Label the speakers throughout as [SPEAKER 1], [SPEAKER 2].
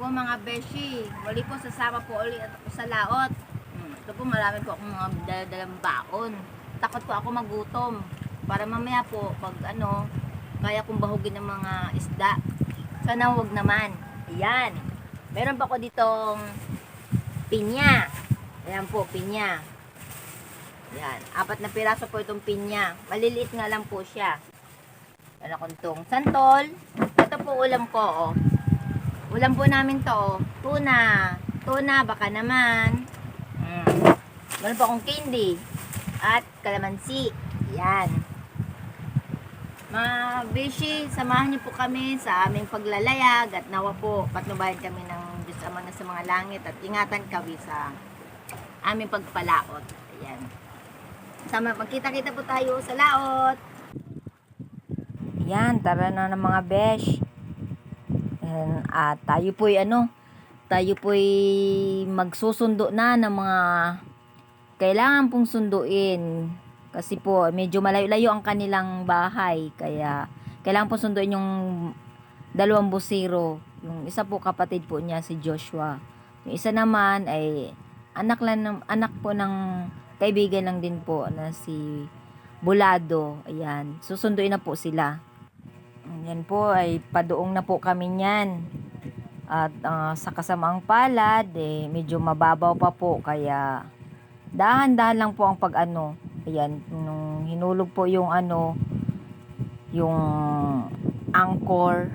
[SPEAKER 1] po mga beshi. Muli po sasama po ulit ako sa laot. Hmm, Ito po marami po akong mga daladalang baon. Takot po ako magutom. Para mamaya po, pag ano, kaya kong bahugin ng mga isda. Sana huwag naman. Ayan. Meron pa ko ditong pinya. Ayan po, pinya. Ayan. Apat na piraso po itong pinya. Maliliit nga lang po siya. Meron akong tong santol. Ito po ulam ko, oh. Ulam po namin to, oh. Tuna. Tuna, baka naman. Mm. Meron po akong candy. At kalamansi. Yan. Mga bishi, samahan niyo po kami sa aming paglalayag at nawa po patnubayan kami ng Diyos Ama na sa mga langit at ingatan kami sa aming pagpalaot. Ayan. Sama, magkita-kita po tayo sa laot. Yan, tara na ng mga besh. And, at tayo po'y ano, tayo po'y magsusundo na ng mga kailangan pong sunduin. Kasi po, medyo malayo-layo ang kanilang bahay. Kaya, kailangan po sunduin yung dalawang busiro. Yung isa po kapatid po niya, si Joshua. Yung isa naman ay anak lang ng, anak po ng kaibigan lang din po na si Bulado. Ayan. Susunduin na po sila. Yan po ay padoong na po kami niyan. At ah, sa kasamaang palad, eh, medyo mababaw pa po. Kaya dahan-dahan lang po ang pag-ano. Ayan, nung hinulog po yung ano, yung anchor.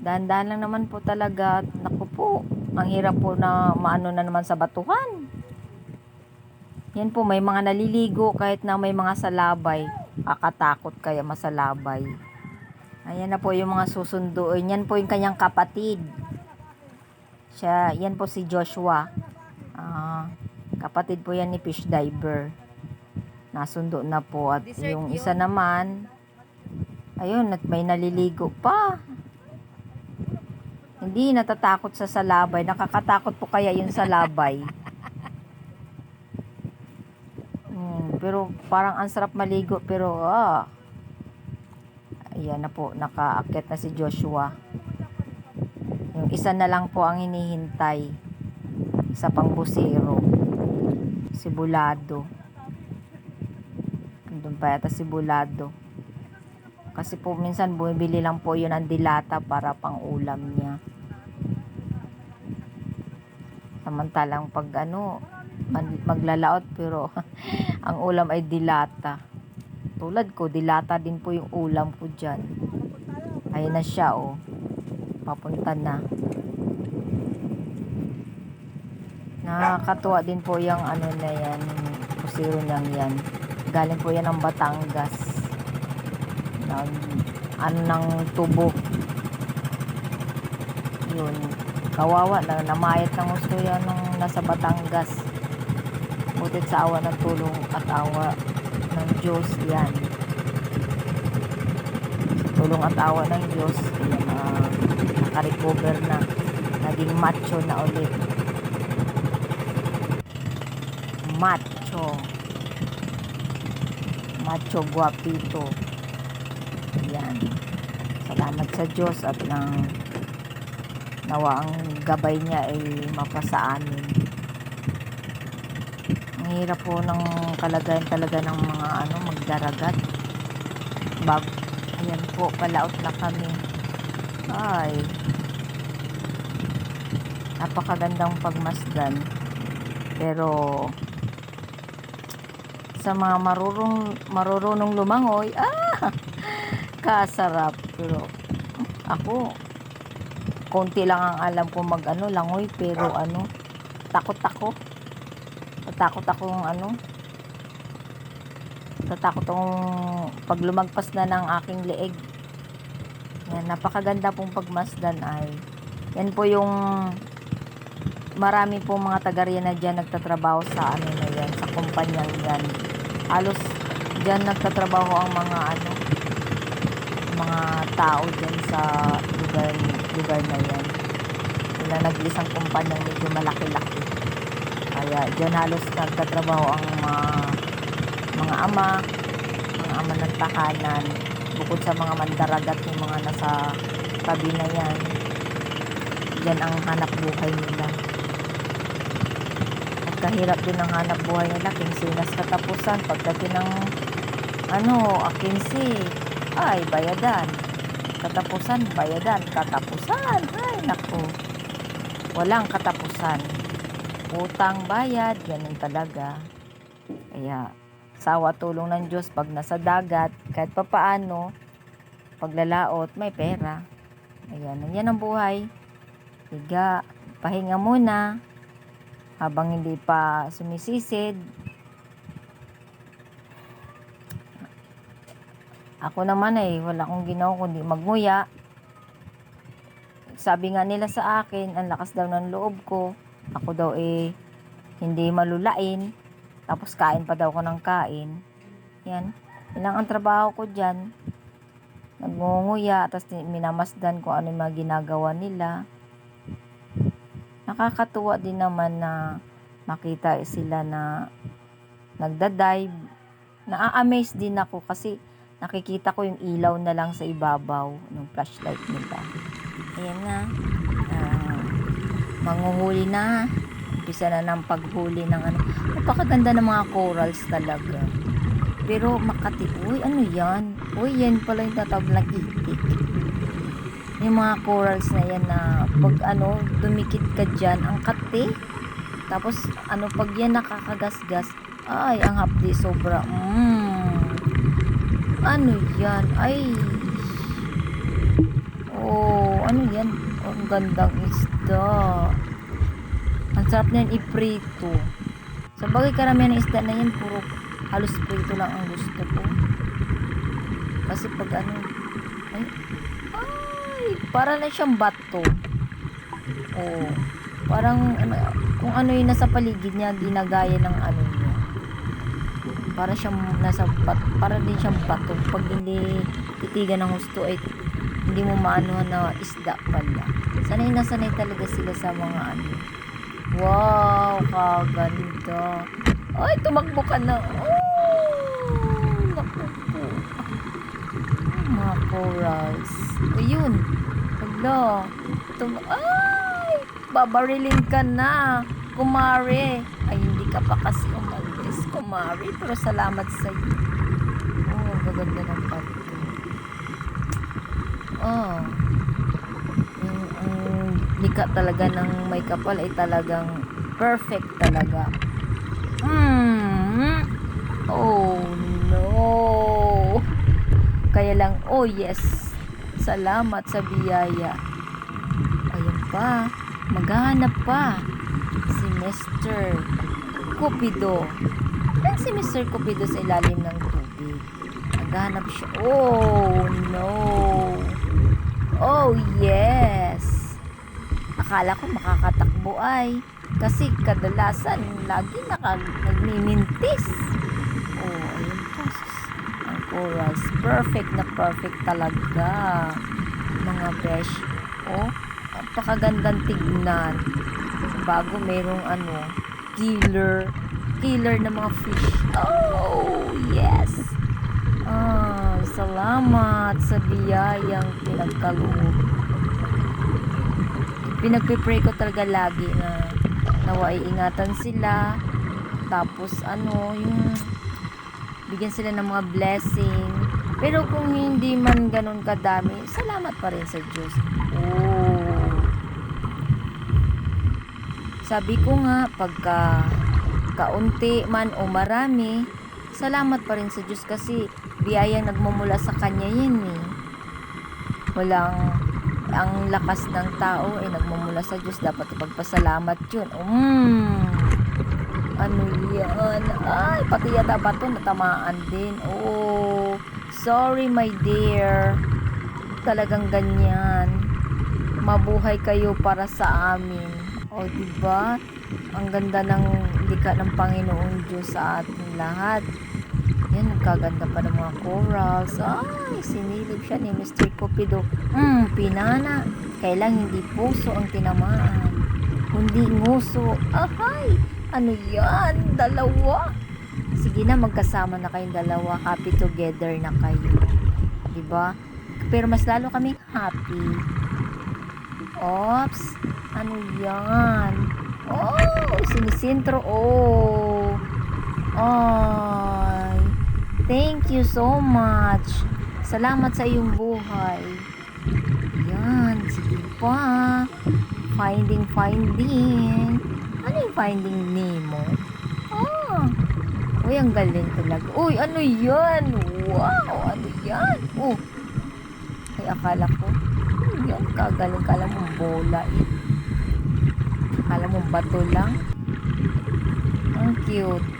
[SPEAKER 1] Dahan-dahan lang naman po talaga. Naku po, ang hirap po na maano na naman sa batuhan. Yan po, may mga naliligo kahit na may mga salabay. Kakatakot kaya masalabay. Ayan na po yung mga susunduin. Yan po yung kanyang kapatid. Siya, yan po si Joshua. Ah, kapatid po yan ni Fish Diver. Nasundo na po. At Dessert yung yun. isa naman, ayun, at may naliligo pa. Hindi natatakot sa salabay. Nakakatakot po kaya yun sa labay. Hmm, pero parang ang sarap maligo pero ah. Ayan na po, nakaakit na si Joshua. Yung isa na lang po ang hinihintay sa pangbusero. Si Bulado. Andun pa yata si Bulado. Kasi po minsan bumibili lang po yun ng dilata para pang ulam niya. Samantalang pag ano, maglalaot pero ang ulam ay dilata. Tulad ko, dilata din po yung ulam ko dyan. Ayun na siya, oh. Papunta na. Nakakatuwa din po yung ano na yan, pusiro niyang yan. Galing po yan ng Batangas. Nag, ano ng tubo. Yun. Kawawa na, namayat ng gusto yan nung nasa Batangas. Butit sa awa ng tulong at awa ng Diyos yan. Tulong at awa ng Diyos, yan, uh, nakarecover na. Naging macho na ulit. Macho. Macho guapito. Yan. Salamat sa Diyos at nang nawa ang gabay niya ay mapasa amin. Ang hirap po ng kalagayan talaga ng mga ano, magdaragat. Bag, ayan po, palaot na kami. Ay. Napakagandang pagmasdan. Pero, sa mga marurong, marurunong lumangoy, ah, kasarap. Pero, ako, konti lang ang alam ko mag ano, langoy, pero ano, takot ako. Tatakot akong ano, tatakot akong pag lumagpas na ng aking leeg. Yan, napakaganda pong pagmasdan ay. Yan po yung marami pong mga taga na dyan nagtatrabaho sa ano na yan, sa kumpanyang yan. Halos dyan nagtatrabaho ang mga ano, mga tao dyan sa lugar, lugar na yan. Sila nag-isang kumpanyang medyo malaki-laki. Kaya dyan halos nagtatrabaho ang mga mga ama, mga ama ng tahanan, bukod sa mga mandaragat yung mga nasa tabi na yan. Yan ang hanap buhay nila. At kahirap din ang hanap buhay nila. Kinsinas katapusan. Pagdating ng ano, akinsi, ay, bayadan. Katapusan, bayadan. Katapusan, ay, naku. Walang katapusan. Utang, bayad, ganun talaga. Kaya, sawa tulong ng Diyos pag nasa dagat, kahit papaano, paglalaot, may pera. Ayan, yan ang buhay. Higa, pahinga muna. Habang hindi pa sumisisid. Ako naman ay wala akong ginawa kundi magmuya. Sabi nga nila sa akin, ang lakas daw ng loob ko. Ako daw eh, hindi malulain. Tapos kain pa daw ko ng kain. Yan. Ilang ang trabaho ko dyan. Nagngunguya, tapos minamasdan kung ano yung mga ginagawa nila. Nakakatuwa din naman na makita sila na nagda-dive. Na-amaze din ako kasi nakikita ko yung ilaw na lang sa ibabaw ng flashlight nila. Ayan na. Manguhuli na. Umpisa na ng paghuli ng ano. Napakaganda ng mga corals talaga. Pero Makati, uy, ano yan? Uy, yan pala yung tatawag na itik. Yung mga corals na yan na pag ano, dumikit ka dyan, ang kati. Tapos, ano, pag yan nakakagasgas, ay, ang hapdi sobra. Mm. Ano yan? Ay. Oh, ang gandang isda. Ang sarap na yan iprito. Sa bagay karamihan ng isda na yan, puro halos prito lang ang gusto ko. Kasi pag ano, ay, ay, para na siyang bato. Oh, parang, ano, kung ano yung nasa paligid niya, ginagaya ng ano niya. Para siyang nasa bat, para din siyang bato. Pag hindi titigan ng gusto, ay hindi mo maanuhan na isda pala. Sanay na sanay talaga sila sa mga ano. Wow, kaganda. Ay, tumakbo ka na. Oh, naku po. Mga corals. Ayun. Hala. Tum Ay, babarilin ka na. Kumare. Ay, hindi ka pa kasi umalis. Kumare. Pero salamat sa iyo. Oh, gaganda ng pato. Oh. Lika talaga ng may kapal ay talagang perfect talaga. Mm. Oh no. Kaya lang, oh yes. Salamat sa biyaya. Ayun pa. Maghanap pa. Si Mr. Cupido. Yan si Mr. Cupido sa ilalim ng tubig. Naghanap siya. Oh no. Oh yes. Akala ko makakatakbo ay. Kasi kadalasan, lagi naka, nagmimintis. Oh, ayun po. Ang corals. Perfect na perfect talaga. Mga besh. Oh, napakagandang tignan. Bago merong ano, killer. Killer na mga fish. Oh, yes. Ah, salamat sa biyayang pinagkaloob. Pinagpipray ko talaga lagi na nawa ay ingatan sila. Tapos ano yung bigyan sila ng mga blessing. Pero kung hindi man ganun kadami salamat pa rin sa Diyos. Oh sabi ko nga pagka kaunti man o marami salamat pa rin sa Diyos kasi biyayang nagmumula sa Kanya yun eh. Walang ang lakas ng tao ay nagmumula sa Diyos. Dapat ipagpasalamat yun. Mm. Ano yan? Ay, pati yata ba ito natamaan din? Oh, sorry my dear. Talagang ganyan. Mabuhay kayo para sa amin. O, diba? Ang ganda ng lika ng Panginoong Diyos sa ating lahat. Yan, nagkaganda pa ng mga corals. Ay, sinilip siya ni Mr. Cupido. Hmm, pinana. Kailang hindi puso ang tinamaan. Kundi nguso. Ahay, ano yan? Dalawa. Sige na, magkasama na kayong dalawa. Happy together na kayo. ba? Pero mas lalo kaming happy Ops. Ano yan? Oh, sinisintro. Oh. Ay. Thank you so much. Salamat sa iyong buhay. Yan. Sige pa. Finding, finding. Ano yung finding Nemo? Ah. Uy, ang galing talaga. Uy, ano yan? Wow, ano yan? Oh. Ay, akala ko. Ano yan? Kagaling. Kala mo bola eh. Kala mo bato lang. Ang cute.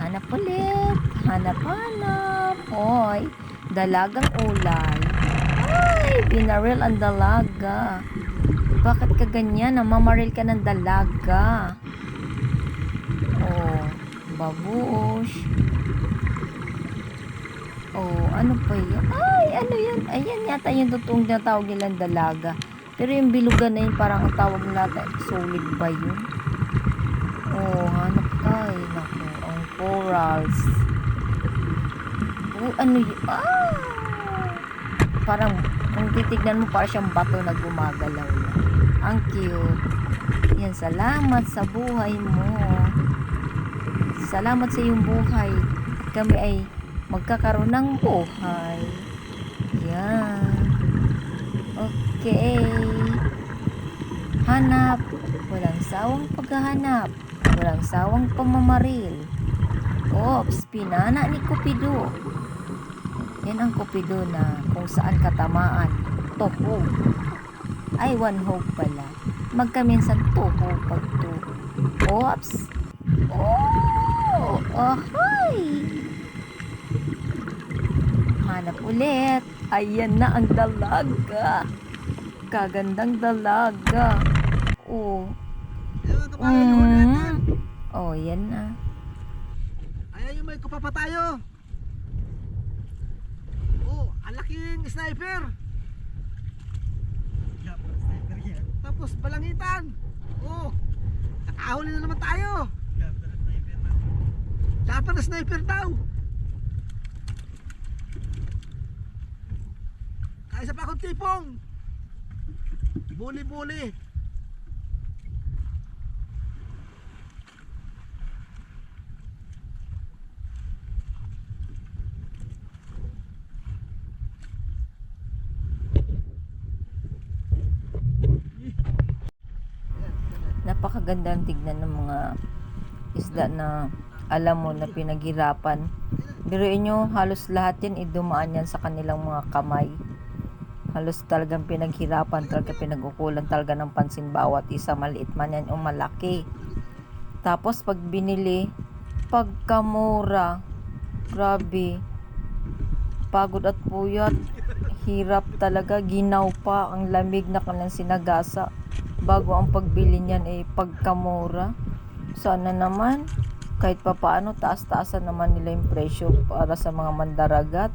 [SPEAKER 1] Hanap ulit. Hanap, hanap. Hoy, dalagang ulay. Ay, binaril ang dalaga. Bakit ka ganyan? Namamaril ka ng dalaga. Oh, babush. Oh, ano pa yan? Ay, ano yan? Ayan yata yung totoong tinatawag nilang dalaga. Pero yung bilugan na yun, parang ang tawag natin, solid ba yun? Oh, hanap ka eh. Naku, ang corals. Oh, ano yun? Ah! Parang, kung titignan mo, parang siyang bato na gumagalaw. Ang cute. Yan, salamat sa buhay mo. Salamat sa iyong buhay. Kami ay magkakaroon ng buhay. Yan. Okay. Hanap. Walang sawang paghahanap. Walang sawang pamamaril. Ops, pinana ni Cupido. Yan ang Cupido na kung saan katamaan. Toho. Ay, one hope pala. Magkaminsan toho pag to. Ops. Oh! Ahoy! Hanap ulit. Ayan na ang dalaga. Kagandang dalaga. Oh. Mm. Oh, yan na.
[SPEAKER 2] Pa tayo. Oh, ang laking sniper. Tapos balangitan. Oh, nakahuli na naman tayo. Dapat na sniper daw. Kaya isa pa akong tipong. Buli-buli.
[SPEAKER 1] Napakagandang tignan ng mga isda na alam mo na pinaghirapan. Biruin nyo, halos lahat yan idumaan yan sa kanilang mga kamay. Halos talagang pinaghirapan, talaga pinagukulan talaga ng pansin bawat isa, maliit man yan o malaki. Tapos pag binili, pagkamura, grabe, pagod at puyat, hirap talaga, ginaw pa ang lamig na kanilang sinagasa bago ang pagbili niyan ay pagkamura. Sana naman kahit papaano taas-taasan naman nila yung presyo para sa mga mandaragat.